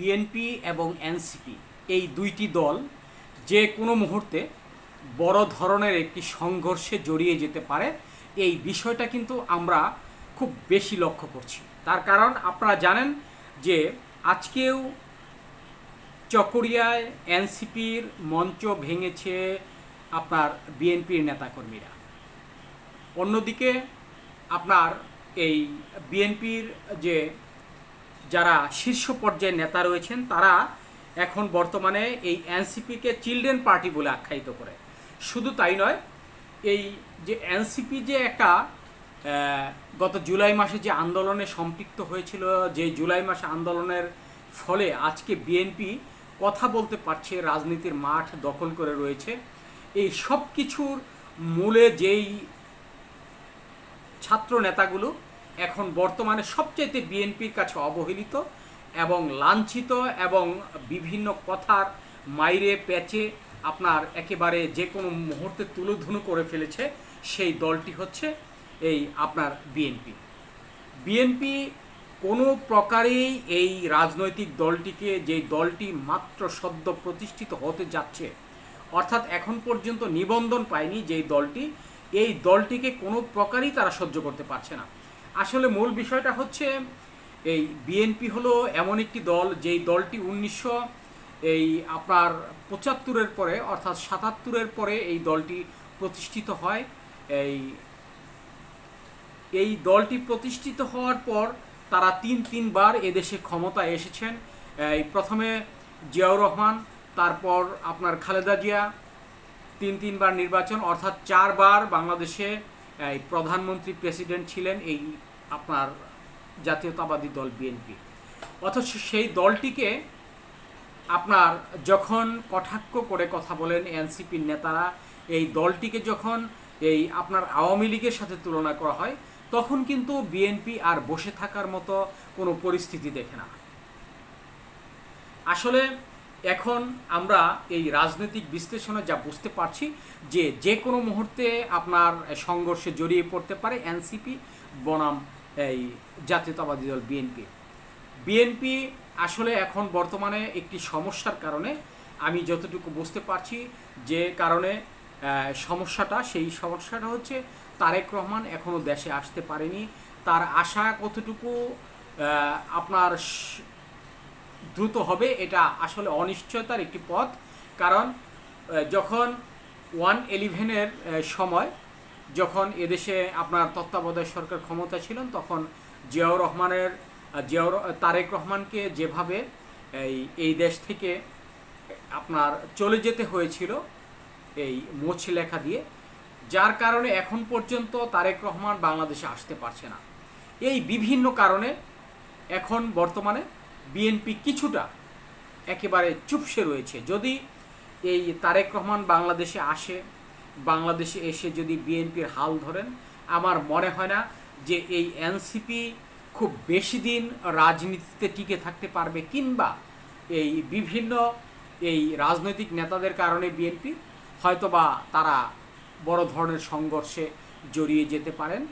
BNP এবং NCP এই দুইটি দল যে কোনো মুহূর্তে বড় ধরনের একটি সংঘর্ষে জড়িয়ে যেতে পারে। এই বিষয়টা কিন্তু আমরা খুব বেশি লক্ষ্য করছি। তার কারণ আপনারা জানেন যে আজকেও চকরিয়ায় এনসিপির মঞ্চ ভেঙেছে আপনার বিএনপির নেতাকর্মীরা। অন্যদিকে আপনার এই বিএনপির যে যারা শীর্ষ পর্যায়ের নেতা রয়েছেন, তারা এখন বর্তমানে এই এনসিপিকে চিলড্রেন পার্টি বলে আখ্যায়িত করে। শুধু তাই নয়, এই যে এনসিপি যে একটা গত জুলাই মাসে যে আন্দোলনে সম্পৃক্ত হয়েছিল, যে জুলাই মাসে আন্দোলনের ফলে আজকে বিএনপি কথা বলতে পারছে, রাজনীতির মাঠ দখল করে রয়েছে। এই সব কিছুর মূলে যেই ছাত্র নেতাগুলো এখন বর্তমানে সবচাইতে বিএনপির কাছে অবহেলিত এবং লাঞ্ছিত এবং বিভিন্ন কথার মাইরে প্যাচে আপনার একেবারে যে কোনো মুহূর্তে তুলোধুনো করে ফেলেছে সেই দলটি হচ্ছে এই আপনার বিএনপি। বিএনপি কোনো প্রকারেই এই রাজনৈতিক দলটিকে, যে দলটি মাত্র সদ্য প্রতিষ্ঠিত হতে যাচ্ছে, অর্থাৎ এখন পর্যন্ত নিবন্ধন পায়নি যেই দলটি, এই দলটিকে কোনো প্রকারই তারা সহ্য করতে পারছে না। আসলে মূল বিষয়টা হচ্ছে, এই বিএনপি হলো এমন একটি দল, যেই দলটি উনিশশো, এই আপনার পঁচাত্তরের পরে, অর্থাৎ সাতাত্তরের পরে এই দলটি প্রতিষ্ঠিত হয়। এই এই দলটি প্রতিষ্ঠিত হওয়ার পর তারা তিন, তিনবার এদেশে ক্ষমতায় এসেছেন। এই প্রথমে জিয়াউর রহমান, তারপর আপনার খালেদা জিয়া, তিন, তিনবার নির্বাচন, অর্থাৎ চারবার বাংলাদেশে এই প্রধানমন্ত্রী প্রেসিডেন্ট ছিলেন এই আপনার জাতীয়তাবাদী দল বিএনপি। অথচ সেই দলটিকে আপনার যখন কটাক্ষ করে কথা বলেন এনসিপির নেতারা, এই দলটিকে যখন এই আপনার আওয়ামী লীগের সাথে তুলনা করা হয়, তখন কিন্তু বিএনপি আর বসে থাকার মতো কোনো পরিস্থিতি দেখে না। আসলে এখন আমরা এই রাজনৈতিক বিশ্লেষণে যা বুঝতে পারছি যে যে কোনো মুহূর্তে আপনার সংঘর্ষে জড়িয়ে পড়তে পারে এনসিপি, বনাম, এই জাতীয়তাবাদী দল বিএনপি। বিএনপি আসলে এখন বর্তমানে একটি সমস্যার কারণে আমি যতটুকু বুঝতে পারছি যে কারণে সমস্যাটা, সেই সমস্যাটা হচ্ছে তারেক রহমান এখনও দেশে আসতে পারেনি। তার আশা কতটুকু আপনার দ্রুত হবে, এটা আসলে অনিশ্চয়তার একটি পথ। কারণ যখন ওয়ান ইলেভেনের সময়, যখন এদেশে আপনার তত্ত্বাবধায়ক সরকার ক্ষমতা ছিলেন তখন জিয়াউর রহমানের জিয়াউর তারেক রহমানকে যেভাবে, এই এই দেশ থেকে আপনার চলে যেতে হয়েছিল, এই মোছ লেখা দিয়ে, যার কারণে এখন পর্যন্ত তারেক রহমান বাংলাদেশে আসতে পারছে না। এই বিভিন্ন কারণে, এখন বর্তমানে বিএনপি কিছুটা একেবারে চুপসে রয়েছে। যদি এই তারেক রহমান বাংলাদেশে আসে, বাংলাদেশে এসে যদি বিএনপির হাল ধরেন, আমার মনে হয় না যে এই এনসিপি খুব বেশি দিন রাজনীতিতে টিকে থাকতে পারবে, কিংবা এই বিভিন্ন এই রাজনৈতিক নেতাদের কারণে বিএনপি হয়তোবা তারা বড় ধরনের সংঘর্ষে জড়িয়ে যেতে পারেন।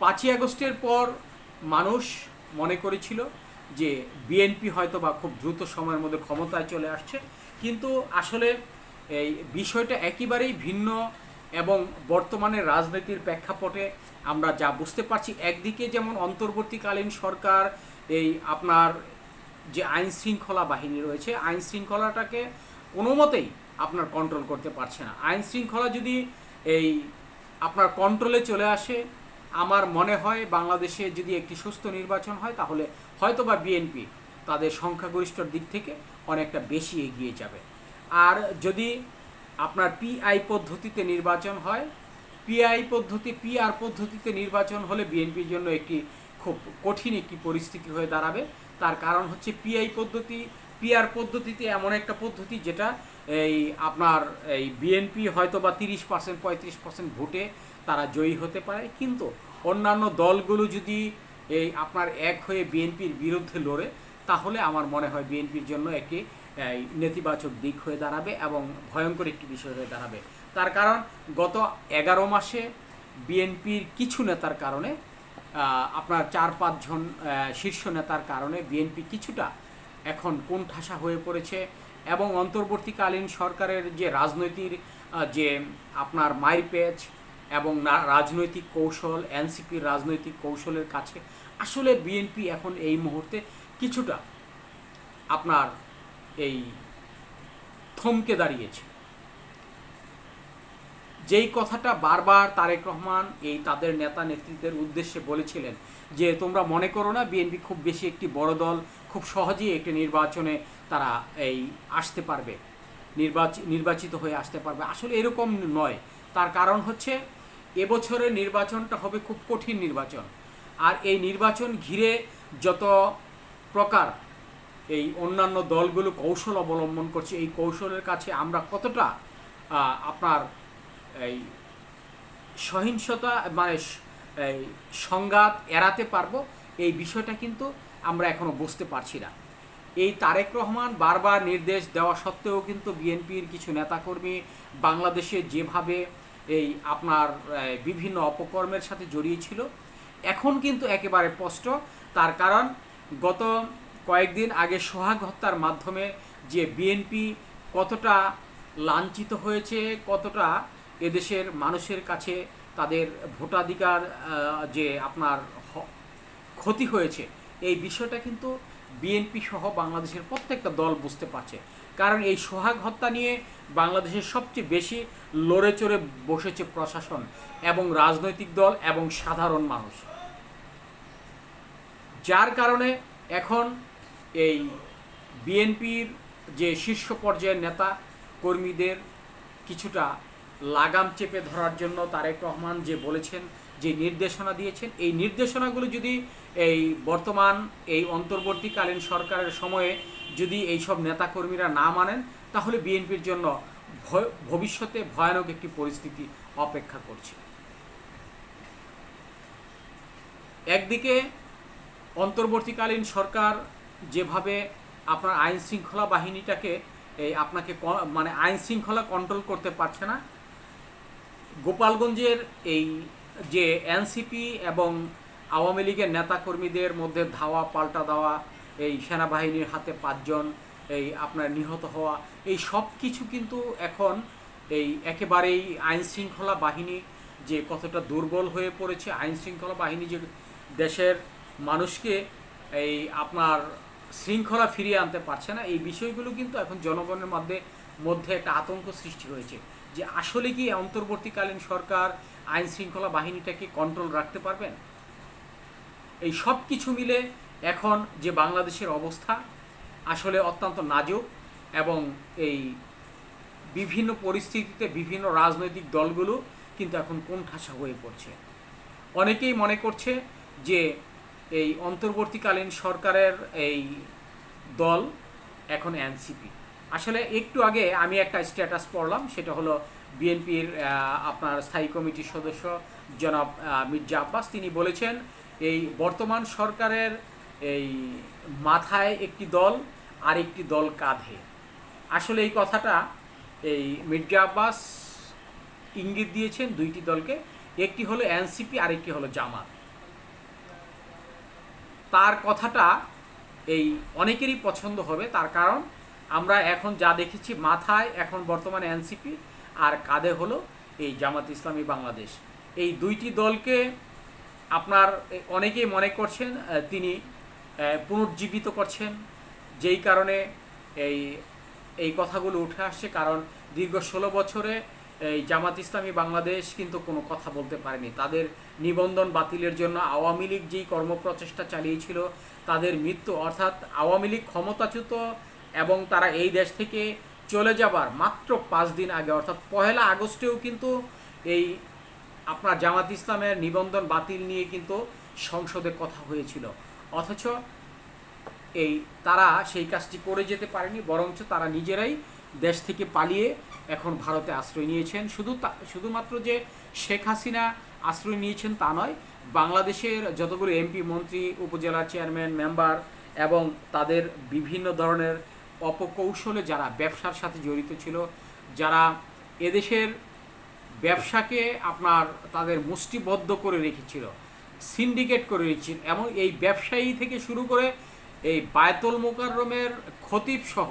পাঁচই আগস্টের পর মানুষ মনে করেছিল যে বিএনপি হয়তো বা খুব দ্রুত সময়ের মধ্যে ক্ষমতায় চলে আসছে। কিন্তু আসলে এই বিষয়টা একেবারেই ভিন্ন এবং বর্তমানে রাজনীতির প্রেক্ষাপটে আমরা যা বুঝতে পারছি, একদিকে যেমন অন্তর্বর্তীকালীন সরকার, এই আপনার যে আইন শৃঙ্খলা বাহিনী রয়েছে, আইন শৃঙ্খলাটাকে কোনো মতেই আপনার কন্ট্রোল করতে পারছে না। আইন শৃঙ্খলা যদি এই আপনার কন্ট্রোলে চলে আসে আমার মনে হয় বাংলাদেশে যদি একটি সুস্থ নির্বাচন হয়, তাহলে হয়তো বা বিএনপি তাদের সংখ্যাগরিষ্ঠর দিক থেকে অনেকটা বেশি এগিয়ে যাবে। আর যদি আপনার পিআই পদ্ধতিতে নির্বাচন হয় পিআই পদ্ধতি পিআর পদ্ধতিতে নির্বাচন হলে বিএনপির জন্য একটি খুব কঠিন একটি পরিস্থিতি হয়ে দাঁড়াবে। তার কারণ হচ্ছে পিআই পদ্ধতি পিআর পদ্ধতিতে এমন একটা পদ্ধতি যেটা এই আপনার এই বিএনপি হয়তো বা তিরিশ পার্সেন্ট, পঁয়ত্রিশ পার্সেন্ট ভোটে তারা জয়ী হতে পারে। কিন্তু অন্যান্য দলগুলো যদি এই আপনার এক হয়ে বিএনপির বিরুদ্ধে লড়ে, তাহলে আমার মনে হয় বিএনপির জন্য একটি নেতিবাচক দিক হয়ে দাঁড়াবে এবং ভয়ঙ্কর একটি বিষয় হয়ে দাঁড়াবে। তার কারণ, গত এগারো মাসে বিএনপির কিছু নেতার কারণে আপনার চার পাঁচজন শীর্ষ নেতার কারণে বিএনপি কিছুটা এখন কোণঠাসা হয়ে পড়েছে এবং অন্তর্বর্তীকালীন সরকারের যে রাজনৈতিক যে আপনার মাইর পেচ এবং রাজনৈতিক কৌশল এনসিপির রাজনৈতিক কৌশলের কাছে আসলে বিএনপি এখন এই মুহূর্তে কিছুটা আপনার এই থমকে দাঁড়িয়েছে। যেই কথাটা বারবার তারেক রহমান এই তাদের নেতা নেতৃত্বের উদ্দেশ্যে বলেছিলেন যে, তোমরা মনে করো না বিএনপি খুব বেশি একটি বড় দল, খুব সহজেই একটি নির্বাচনে তারা এই আসতে পারবে নির্বাচিত হয়ে আসতে পারবে। আসলে এরকম নয়। তার কারণ হচ্ছে এবছরের নির্বাচনটা হবে খুব কঠিন নির্বাচন। আর এই নির্বাচন ঘিরে যত প্রকার এই অন্যান্য দলগুলো কৌশল অবলম্বন করছে, এই কৌশলের কাছে আমরা কতটা আপনার এই সহিংসতা মানে এই সংঘাত এড়াতে পারব, এই বিষয়টা কিন্তু আমরা এখনও বুঝতে পারছি না। এই তারেক রহমান বারবার নির্দেশ দেওয়া সত্ত্বেও কিন্তু বিএনপির কিছু নেতাকর্মী বাংলাদেশে যেভাবে এই আপনার বিভিন্ন অপকর্মের সাথে জড়িয়েছিল এখন কিন্তু একেবারে স্পষ্ট। তার কারণ, গত কয়েকদিন আগে সোহাগ হত্যার মাধ্যমে যে বিএনপি কতটা লাঞ্ছিত হয়েছে, কতটা এদেশের মানুষের কাছে তাদের ভোটাধিকার যে আপনার ক্ষতি হয়েছে, এই বিষয়টা কিন্তু বিএনপি সহ বাংলাদেশের প্রত্যেকটা দল বুঝতে পারছে। কারণ এই সোহাগ হত্যা নিয়ে বাংলাদেশের সবচেয়ে বেশি লড়ে চড়ে বসেছে প্রশাসন এবং রাজনৈতিক দল এবং সাধারণ মানুষ। যার কারণে এখন এই বিএনপির যে শীর্ষ পর্যায়ের নেতা কর্মীদের কিছুটা লাগাম চেপে ধরার জন্য তারেক রহমান যে বলেছেন, যে নির্দেশনা দিয়েছেন, এই নির্দেশনাগুলো যদি এই বর্তমান, এই অন্তর্বর্তীকালীন সরকারের সময়ে যদি এই সব নেতাকর্মীরা না মানেন, তাহলে বিএনপির জন্য ভবিষ্যতে ভয়ানক একটি পরিস্থিতি অপেক্ষা করছে। একদিকে অন্তর্বর্তীকালীন সরকার যেভাবে আপনার আইন শৃঙ্খলা বাহিনীটাকে এই আপনাকে মানে আইন শৃঙ্খলা কন্ট্রোল করতে পারছে না, গোপালগঞ্জের এই যে এনসিপি এবং আওয়ামী লীগের নেতাকর্মীদের মধ্যে ধাওয়া, পাল্টা দেওয়া এই সেনাবাহিনীর হাতে পাঁচজন, এই আপনার নিহত হওয়া, এই সব কিছু কিন্তু এখন এই একেবারেই আইন শৃঙ্খলা বাহিনী যে কতটা দুর্বল হয়ে পড়েছে আইন শৃঙ্খলা বাহিনী যে দেশের মানুষকে এই আপনার শৃঙ্খলা ফিরিয়ে আনতে পারছে না, এই বিষয়গুলো কিন্তু এখন জনগণের মধ্যে মধ্যে একটা আতঙ্ক সৃষ্টি হয়েছে যে আসলে কি অন্তর্বর্তীকালীন সরকার আইন শৃঙ্খলা বাহিনীটাকে কন্ট্রোল রাখতে পারবেন? এই সব কিছু মিলে এখন যে বাংলাদেশের অবস্থা আসলে অত্যন্ত নাজুক এবং এই বিভিন্ন পরিস্থিতিতে বিভিন্ন রাজনৈতিক দলগুলো কিন্তু এখন কোণঠাসা হয়ে পড়ছে। অনেকেই মনে করছে যে এই অন্তর্বর্তীকালীন সরকারের এই দল এখন এনসিপি। আসলে একটু আগে আমি একটা স্ট্যাটাস পড়লাম, সেটা হলো বিএনপির আপনার স্থায়ী কমিটির সদস্য জনাব মির্জা আব্বাস। তিনি বলেছেন, এই বর্তমান সরকারের এই মাথায় একটি দল, আর একটি দল কাঁধে। আসলে এই কথাটা এই মির্জা আব্বাস ইঙ্গিত দিয়েছেন দুইটি দলকে, একটি হলো এনসিপি আর একটি হলো জামাত। তার কথাটা এই অনেকেরই পছন্দ হবে, তার কারণ আমরা এখন যা দেখেছি মাথায় এখন বর্তমানে এনসিপি, আর কাঁধে হলো এই জামাত ইসলামী বাংলাদেশ। এই দুইটি দলকে আপনার অনেকেই মনে করছেন তিনি পুনর্জীবিত করছেন। যেই কারণে এই এই কথাগুলো উঠে আসছে, কারণ দীর্ঘ ষোলো বছরে এই জামাত ইসলামী বাংলাদেশ কিন্তু কোনো কথা বলতে পারেনি। তাদের নিবন্ধন বাতিলের জন্য আওয়ামী লীগ যেই কর্মপ্রচেষ্টা চালিয়েছিল, তাদের মৃত্যু, অর্থাৎ আওয়ামী লীগ ক্ষমতাচ্যুত এবং তারা এই দেশ থেকে চলে যাবার মাত্র পাঁচ দিন আগে, অর্থাৎ পহেলা আগস্টেও কিন্তু এই আপনার জামাত ইসলামের নিবন্ধন বাতিল নিয়ে কিন্তু সংসদে কথা হয়েছিল। অথচ এই তারা সেই কাজটি করে যেতে পারেনি, বরঞ্চ তারা নিজেরাই দেশ থেকে পালিয়ে এখন ভারতে আশ্রয় নিয়েছেন। শুধু তা, শুধুমাত্র যে শেখ হাসিনা আশ্রয় নিয়েছেন তা নয়, বাংলাদেশের যতগুলো এমপি, মন্ত্রী উপজেলার চেয়ারম্যান, মেম্বার এবং তাদের বিভিন্ন ধরনের অপকৌশলে যারা ব্যবসার সাথে জড়িত ছিল, যারা এদেশের ব্যবসাকে আপনার তাদের মুষ্টিবদ্ধ করে রেখেছিল সিন্ডিকেট করে নিচ্ছেন এবং এই ব্যবসায়ী থেকে শুরু করে এই বায়তুল মোকাররমের খতিব সহ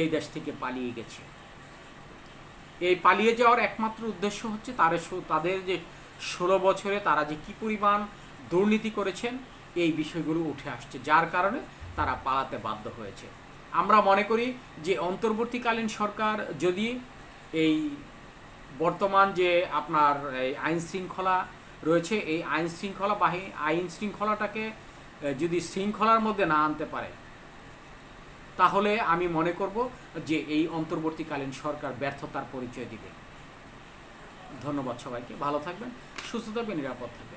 এই দেশ থেকে পালিয়ে গেছে। এই পালিয়ে যাওয়ার একমাত্র উদ্দেশ্য হচ্ছে তাদের তাদের যে ষোলো বছরে তারা যে কী পরিমাণ দুর্নীতি করেছেন, এই বিষয়গুলো উঠে আসছে, যার কারণে তারা পালাতে বাধ্য হয়েছে। আমরা মনে করি যে অন্তর্বর্তীকালীন সরকার যদি এই বর্তমান যে আপনার এই আইন শৃঙ্খলা রয়েছে এই আইন শৃঙ্খলা বাহিনী আইন শৃঙ্খলাটাকে যদি শৃঙ্খলার মধ্যে না আনতে পারে, তাহলে আমি মনে করব যে এই অন্তর্বর্তীকালীন সরকার ব্যর্থতার পরিচয় দিবে। ধন্যবাদ সবাইকে, ভালো থাকবেন, সুস্থ থাকবেন, নিরাপদ থাকবেন।